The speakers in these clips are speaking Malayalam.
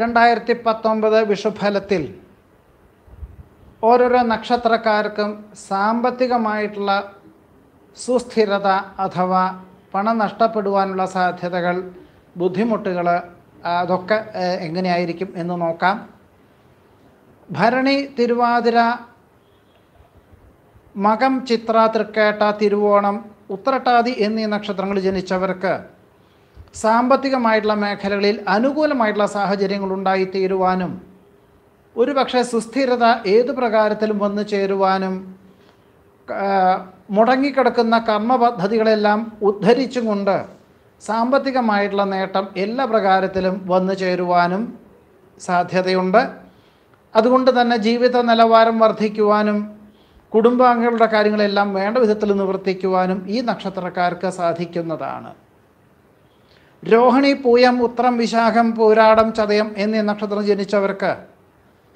രണ്ടായിരത്തി പത്തൊമ്പത് വിഷുഫലത്തിൽ ഓരോരോ നക്ഷത്രക്കാർക്കും സാമ്പത്തികമായിട്ടുള്ള സുസ്ഥിരത അഥവാ പണം നഷ്ടപ്പെടുവാനുള്ള സാധ്യതകൾ ബുദ്ധിമുട്ടുകൾ അതൊക്കെ എങ്ങനെയായിരിക്കും എന്ന് നോക്കാം. ഭരണി തിരുവാതിര മകം ചിത്ര തൃക്കേട്ട തിരുവോണം ഉത്രട്ടാതി എന്നീ നക്ഷത്രങ്ങൾ ജനിച്ചവർക്ക് സാമ്പത്തികമായിട്ടുള്ള മേഖലകളിൽ അനുകൂലമായിട്ടുള്ള സാഹചര്യങ്ങൾ ഉണ്ടായിത്തീരുവാനും ഒരുപക്ഷെ സുസ്ഥിരത ഏതു പ്രകാരത്തിലും വന്നു ചേരുവാനും മുടങ്ങിക്കിടക്കുന്ന കർമ്മ പദ്ധതികളെല്ലാം ഉദ്ധരിച്ചും കൊണ്ട് സാമ്പത്തികമായിട്ടുള്ള നേട്ടം എല്ലാ പ്രകാരത്തിലും വന്നു ചേരുവാനും സാധ്യതയുണ്ട്. അതുകൊണ്ട് തന്നെ ജീവിത നിലവാരം വർദ്ധിക്കുവാനും കുടുംബാംഗങ്ങളുടെ കാര്യങ്ങളെല്ലാം വേണ്ട വിധത്തിൽ നിവർത്തിക്കുവാനും ഈ നക്ഷത്രക്കാർക്ക് സാധിക്കുന്നതാണ്. രോഹിണി പൂയം ഉത്രം വിശാഖം പൂരാടം ചതയം എന്നീ നക്ഷത്രം ജനിച്ചവർക്ക്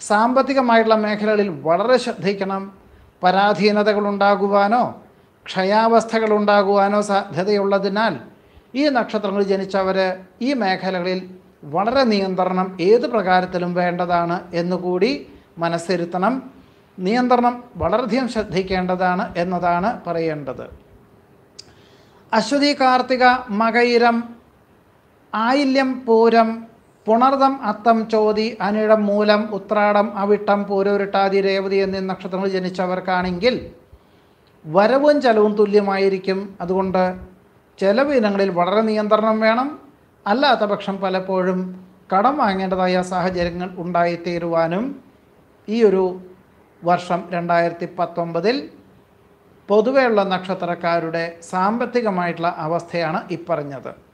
സാമ്പത്തികമായിട്ടുള്ള മേഖലകളിൽ വളരെ ശ്രദ്ധിക്കണം. പരാധീനതകൾ ഉണ്ടാകുവാനോ ക്ഷയാവസ്ഥകൾ ഉണ്ടാകുവാനോ സാധ്യതയുള്ളതിനാൽ ഈ നക്ഷത്രങ്ങൾ ജനിച്ചവർ ഈ മേഖലകളിൽ വളരെ നിയന്ത്രണം ഏത് പ്രകാരത്തിലും വേണ്ടതാണ് എന്നുകൂടി മനസ്സിരുത്തണം. നിയന്ത്രണം വളരെയധികം ശ്രദ്ധിക്കേണ്ടതാണ് എന്നതാണ് പറയേണ്ടത്. അശ്വതി കാർത്തിക മകയിരം ആയില്യം പൂരം പുണർദം അത്തം ചോതി അനിടം മൂലം ഉത്രാടം അവിട്ടം പൂരോരുട്ടാതി രേവതി എന്നീ നക്ഷത്രങ്ങൾ ജനിച്ചവർക്കാണെങ്കിൽ വരവും ചെലവും തുല്യമായിരിക്കും. അതുകൊണ്ട് ചെലവ് ഇനങ്ങളിൽ വളരെ നിയന്ത്രണം വേണം. അല്ലാത്ത പക്ഷം പലപ്പോഴും കടം വാങ്ങേണ്ടതായ സാഹചര്യങ്ങൾ ഉണ്ടായിത്തീരുവാനും ഈ ഒരു വർഷം രണ്ടായിരത്തി പത്തൊമ്പതിൽ പൊതുവെയുള്ള നക്ഷത്രക്കാരുടെ സാമ്പത്തികമായിട്ടുള്ള അവസ്ഥയാണ് ഇപ്പറഞ്ഞത്.